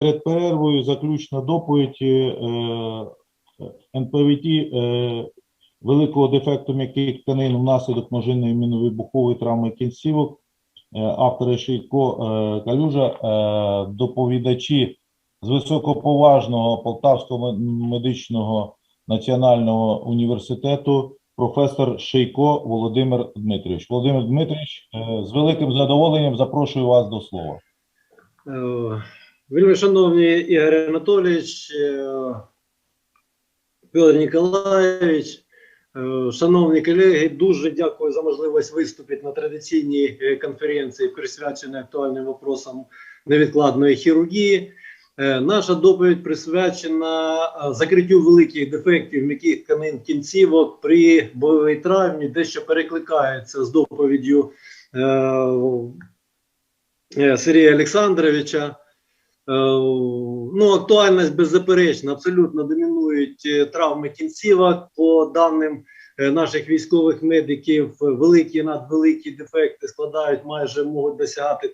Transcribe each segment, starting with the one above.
Перед перервою заключна доповідь е, НПВТ е, великого дефекту м'яких тканин внаслідок множинної міновибухової травми кінцівок. Е, Автори Шийко е, Калюжа, е, доповідачі з високоповажного Полтавського медичного національного університету, професор Шийко Володимир Дмитрович. Володимир Дмитрович, е, з великим задоволенням запрошую вас до слова. Вельми шановний Ігор Анатолійович, Петр Ніколаєвич, е, шановні колеги, дуже дякую за можливість виступити на традиційній е, конференції, присвяченій актуальним вопросам невідкладної хірургії. Е, Наша доповідь присвячена закриттю великих дефектів м'яких тканин кінцівок при бойовій травмі, дещо перекликається з доповіддю Сергія Олександровича. Е, Ну, актуальність беззаперечна, абсолютно домінують е, травми кінцівок. По даним е, наших військових медиків, великі надвеликі дефекти складають майже можуть досягати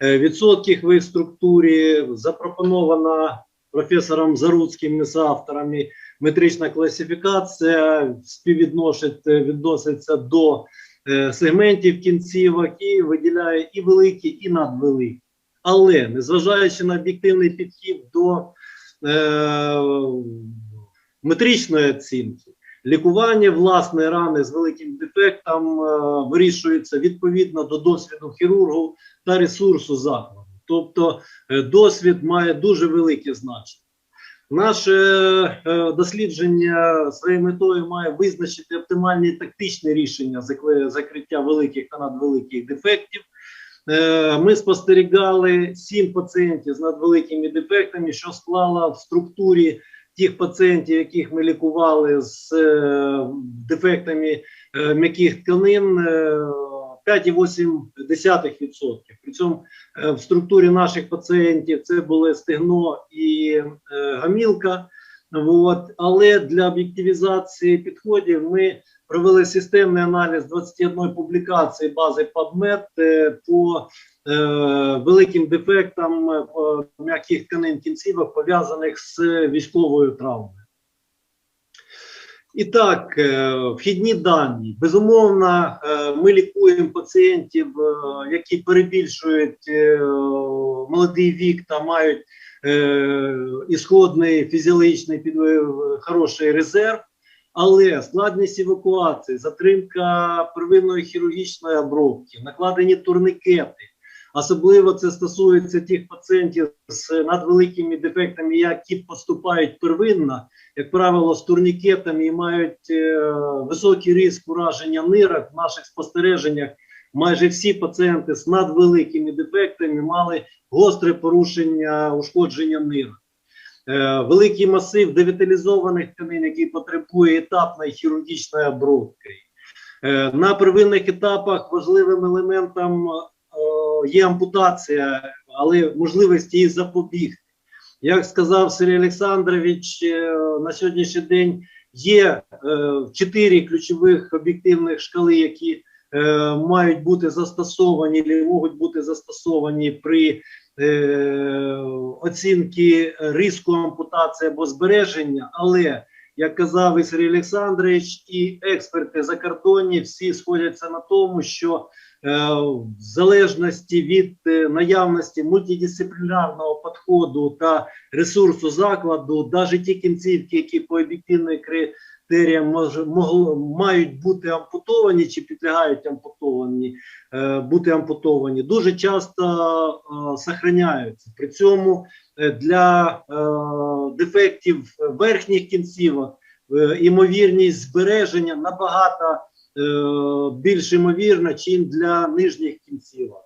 30% в структурі. Запропонована професором Заруцьким і соавторами метрична класифікація співвідносить відноситься до сегментів кінцівок і виділяє і великі, і надвеликі. Але незважаючи на об'єктивний підхід до е, метричної оцінки, лікування власної рани з великим дефектом е, вирішується відповідно до досвіду хірургу та ресурсу закладу. Тобто е, досвід має дуже велике значення. Наше е, дослідження своєю метою має визначити оптимальні тактичні рішення закриття великих та надвеликих дефектів. Е, Ми спостерігали сім пацієнтів з надвеликими дефектами, що склала в структурі тих пацієнтів, яких ми лікували з е, дефектами е, м'яких тканин. е, 5,8%. При цьому в структурі наших пацієнтів це були стегно і гамілка. От. Але для об'єктивізації підходів ми провели системний аналіз 21 публікації бази PubMed е, по е, великим дефектам е, м'яких тканин кінцівок, пов'язаних з військовою травмою. І так, е, вхідні дані. Безумовно, е, ми лікуємо пацієнтів, які перебільшують молодий вік та мають ісходний фізіологічний під, е, хороший резерв. Але складність евакуації, затримка первинної хірургічної обробки, накладені турникети. Особливо це стосується тих пацієнтів з надвеликими дефектами, які поступають первинно, як правило, з турнікетами і мають е, високий ризик ураження нирок. В наших спостереженнях майже всі пацієнти з надвеликими дефектами мали гостре порушення ушкодження нирок. Е, великий масив девіталізованих тканин, який потребує етапної хірургічної обробки. Е, на первинних етапах важливим елементом е, є ампутація, але можливості її запобігти. Як сказав Сергій Олександрович, на сьогоднішній день є чотири ключових об'єктивних шкали, які мають бути застосовані, або можуть бути застосовані при е, оцінки риску ампутації або збереження, але як казав і Сергій Олександрович, і експерти закордонні всі сходяться на тому, що е, в залежності від е, наявності мультидисциплінарного підходу та ресурсу закладу, навіть ті кінцівки, які по об'єктивним критеріям може, мають бути ампутовані чи підлягають ампутовані, е, бути ампутовані, дуже часто е, сохраняються. При цьому е, для дефектів верхніх кінцівок імовірність збереження набагато більш імовірна, чим для нижніх кінцівок.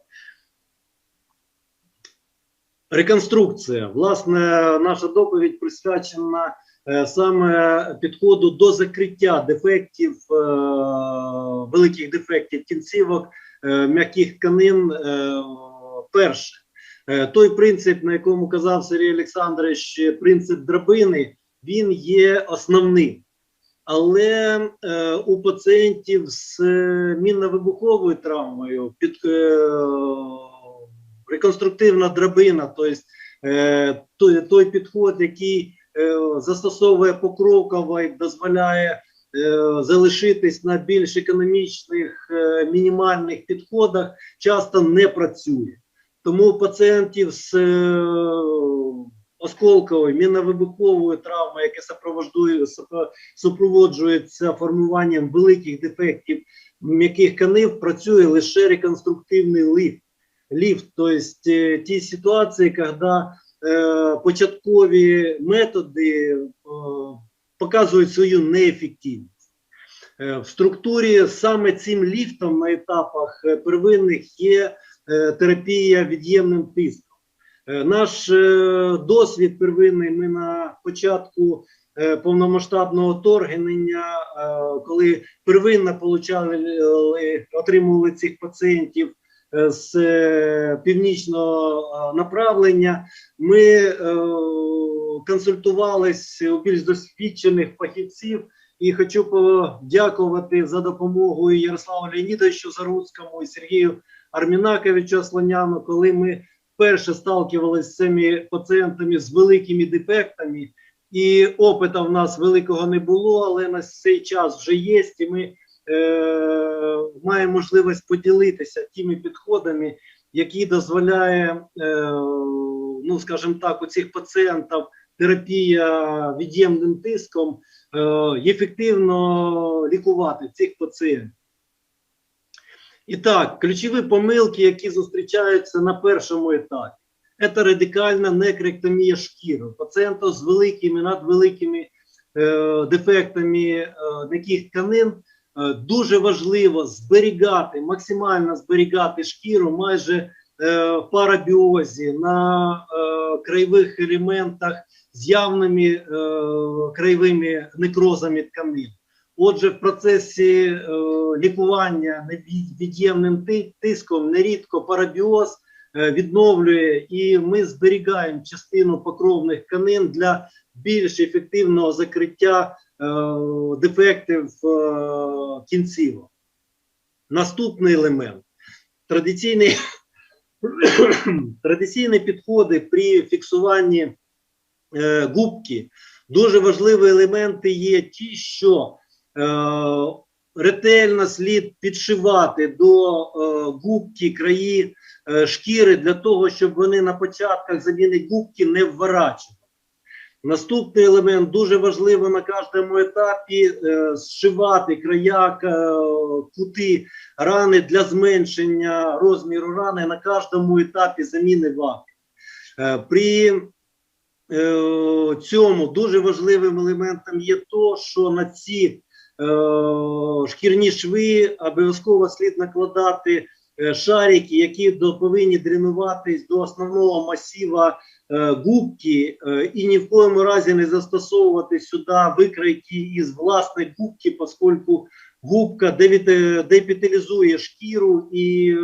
Реконструкція. Власне, наша доповідь присвячена саме підходу до закриття дефектів, е, великих дефектів кінцівок, е, м'яких тканин. Е, перше, е, той принцип, на якому казав Сергій Олександрович, е, принцип драбини, він є основним. Але е, у пацієнтів з е, мінно-вибуховою травмою під е, реконструктивна драбина, тобто е, той, той підход, який е, застосовує покроково і дозволяє е, залишитись на більш економічних е, мінімальних підходах, часто не працює. Тому пацієнтів з е, осколковою міновибуховою травмою, яке супроводжується формуванням великих дефектів м'яких канив, працює лише реконструктивний ліфт. Ліфт, тобто е, ті ситуації, коли е, початкові методи е, показують свою неефективність. Е, в структурі саме цим ліфтом на етапах первинних є терапія від'ємним тиском. Наш досвід первинний ми на початку повномасштабного вторгнення, коли первинно отримували цих пацієнтів з е, північного е, направлення, ми е, консультувались у більш досвідчених фахівців. І хочу подякувати за допомогу Ярославу Леонідовичу Заруцькому і Сергію Армінаковичу Слоняну, коли ми вперше сталкивалися з цими пацієнтами з великими дефектами, і опиту в нас великого не було, але на цей час вже є, і ми е, маємо можливість поділитися тими підходами, які дозволяє, е, ну скажімо так, у цих пацієнтів терапія від'ємним тиском е, ефективно лікувати цих пацієнтів. І так, ключові помилки, які зустрічаються на першому етапі, це радикальна некректомія шкіри. Пацієнтів з великими, надвеликими е, дефектами е, тканин дуже важливо зберігати, максимально зберігати шкіру майже е, в парабіозі на е, краєвих елементах з явними е, краєвими некрозами тканин. Отже, в процесі е, лікування невід- від'ємним тиском нерідко парабіоз е, відновлює, і ми зберігаємо частину покровних тканин для більш ефективного закриття е, дефектів е, кінцівок. Наступний елемент традиційний, традиційні підходи при фіксуванні е, губки. Дуже важливі елементи є ті, що е, ретельно слід підшивати до е, губки краї е, шкіри для того, щоб вони на початках заміни губки не вворачували. Наступний елемент дуже важливо на кожному етапі е, зшивати края е, кути рани для зменшення розміру рани на кожному етапі заміни ваки. Е, при е, цьому дуже важливим елементом є то, що на ці е, шкірні шви обов'язково слід накладати е, шарики, які до, повинні дренуватись до основного масіва е, губки, е, і ні в коєму разі не застосовувати сюди викройки із власної губки, оскільки губка депіталізує шкіру і е,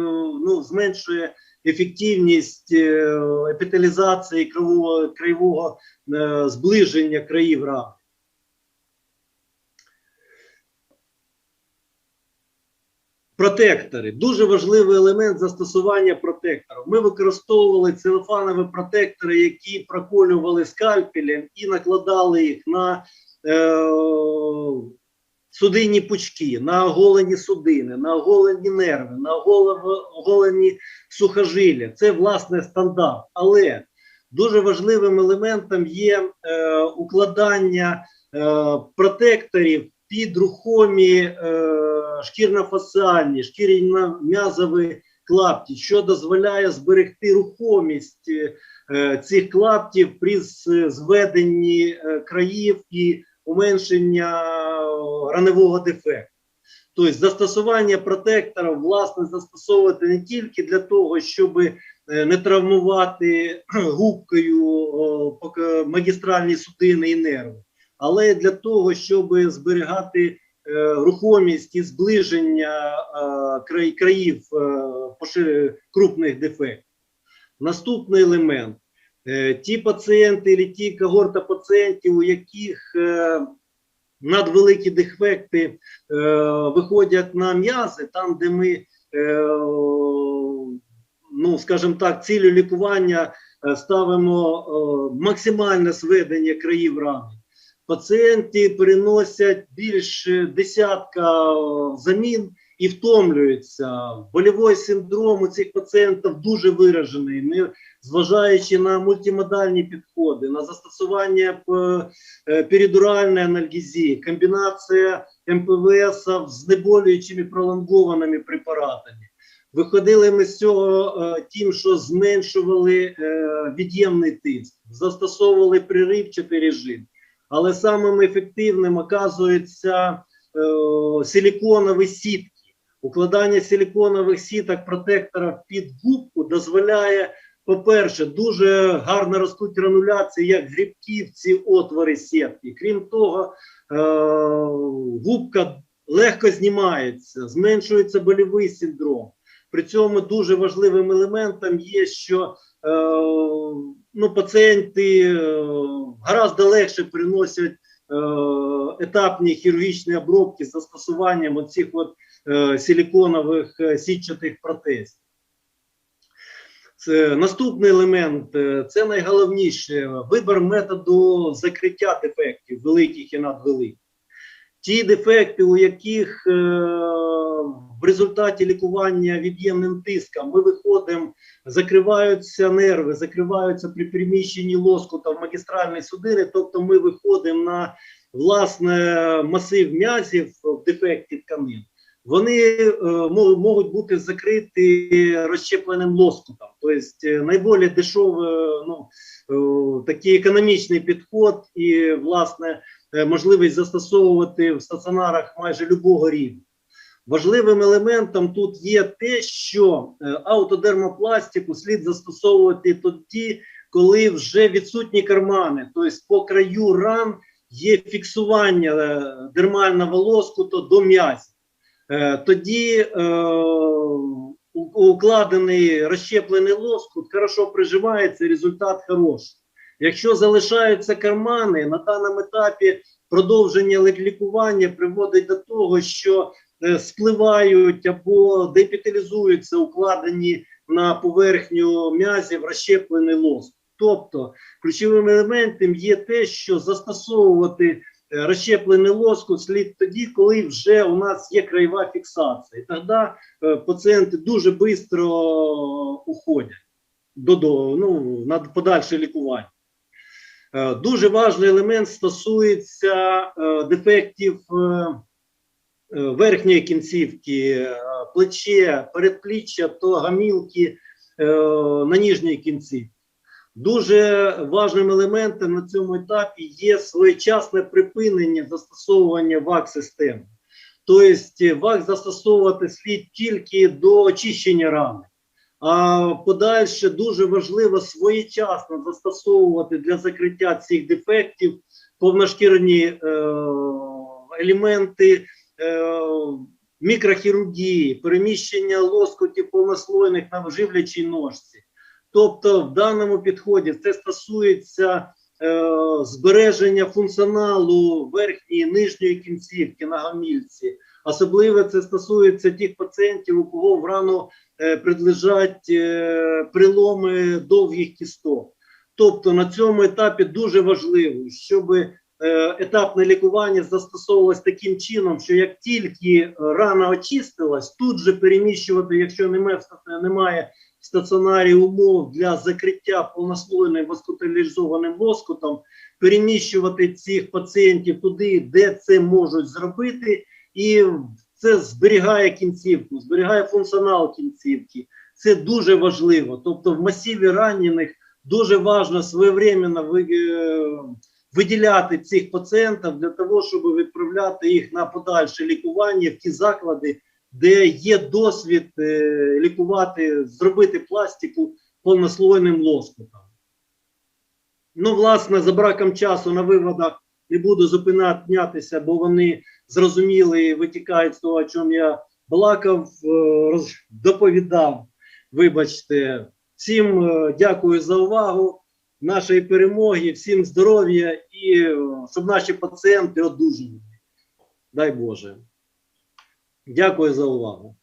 ну, зменшує ефективність е, епіталізації кривого, краєвого е, зближення країв рани. Протектори дуже важливий елемент застосування протекторів. Ми використовували целофанові протектори, які проколювали скальпелем і накладали їх на е, судинні пучки, на оголені судини, на оголені нерви, на оголе- оголені сухожилля. Це власне стандарт. Але дуже важливим елементом є е, укладання е, протекторів під рухомі е, шкірно-фасіальні, шкірно-м'язові клапті, що дозволяє зберегти рухомість е, цих клаптів при зведенні е, країв і уменшення е, раневого дефекту. Тобто застосування протекторів, власне, застосовувати не тільки для того, щоб е, не травмувати губкою магістральні судини і нерви, але для того, щоб зберігати е, рухомість і зближення е, країв е, крупних дефектів. Наступний елемент. Ті пацієнти, або ті когорта пацієнтів, у яких надвеликі дефекти виходять на м'язи, там, де ми, ну, скажімо так, цілю лікування ставимо максимальне зведення країв рани. Пацієнти переносять більше десятка е, замін і втомлюються. Больовий синдром у цих пацієнтів дуже виражений, не зважаючи на мультимодальні підходи, на застосування е, перидуральної анальгезії, комбінація МПВС з знеболюючими пролонгованими препаратами. Виходили ми з цього е, тим, що зменшували від'ємний тиск, застосовували приривчатий режим. Але самим ефективним оказується е, силіконові сітки. Укладання силіконових сіток протектора під губку дозволяє, по-перше, дуже гарно ростуть грануляції, як грибки в ці отвори сітки. Крім того, е, губка легко знімається, зменшується больовий синдром. При цьому дуже важливим елементом є, що е, ну, пацієнти е, гораздо легше приносять е, етапні хірургічні обробки з застосуванням оцих от, е, силіконових сітчатих протезів. Це наступний елемент це найголовніше вибір методу закриття дефектів великих і надвеликих. Ті дефекти, у яких е, в результаті лікування від'ємним тиском ми виходимо, закриваються нерви, закриваються при переміщенні лоскута в магістральні судини, тобто ми виходимо на власне масив м'язів в дефекті тканин. Вони е, можуть бути закриті розщепленим лоскутом. Тобто е, найбільш дешевий, ну, е, такий економічний підход і, власне, е, можливість застосовувати в стаціонарах майже любого рівня. Важливим елементом тут є те, що е, аутодермопластику слід застосовувати тоді, коли вже відсутні кармани, тобто по краю ран є фіксування е, дермального лоскуту до м'язів. Е, Тоді е, укладений розщеплений лоскут хорошо приживається, результат хороший. Якщо залишаються кармани, на даному етапі продовження лікування приводить до того, що е, спливають або депіталізуються укладені на поверхню м'язів розщеплений лоскут. Тобто ключовим елементом є те, що застосовувати е, розщеплений лоскут слід тоді, коли вже у нас є краєва фіксація. Тоді е, пацієнти дуже швидко уходять до, до, ну, на подальше лікування. Е, Дуже важливий елемент стосується е, дефектів е, верхньої кінцівки, плече, передпліччя то гамілки на ніжній кінцівці. Дуже важним елементом на цьому етапі є своєчасне припинення застосовування ВАК-системи. Тобто ВАК застосовувати слід тільки до очищення рани. А подальше дуже важливо своєчасно застосовувати для закриття цих дефектів повношкірні е, елементи е, мікрохірургії, переміщення лоскутів повнослойних на живлячій ножці. Тобто, в даному підході це стосується е, збереження функціоналу верхньої і нижньої кінцівки на гамільці. Особливо це стосується тих пацієнтів, у кого в рану е, придлежать е, приломи довгих кісток. Тобто на цьому етапі дуже важливо, щоб е, етапне лікування застосовувалось таким чином, що як тільки рана очистилась, тут же переміщувати, якщо немає, в стаціонарі умов для закриття повнослойним госпіталізованим лоскутом, переміщувати цих пацієнтів туди, де це можуть зробити, і це зберігає кінцівку, зберігає функціонал кінцівки. Це дуже важливо. Тобто, в масиві ранених дуже важливо своєвременно е, виділяти цих пацієнтів для того, щоб відправляти їх на подальше лікування в ті заклади, де є досвід е, лікувати, зробити пластику повнослойним лоскутом. Ну, власне, за браком часу на виводах не буду зупинятися, бо вони зрозуміли витікають з того, о чому я балакав, е, роз- доповідав. Вибачте, всім е, дякую за увагу. Нашої перемоги, всім здоров'я і е, щоб наші пацієнти одужали. Дай Боже. Дякую за увагу.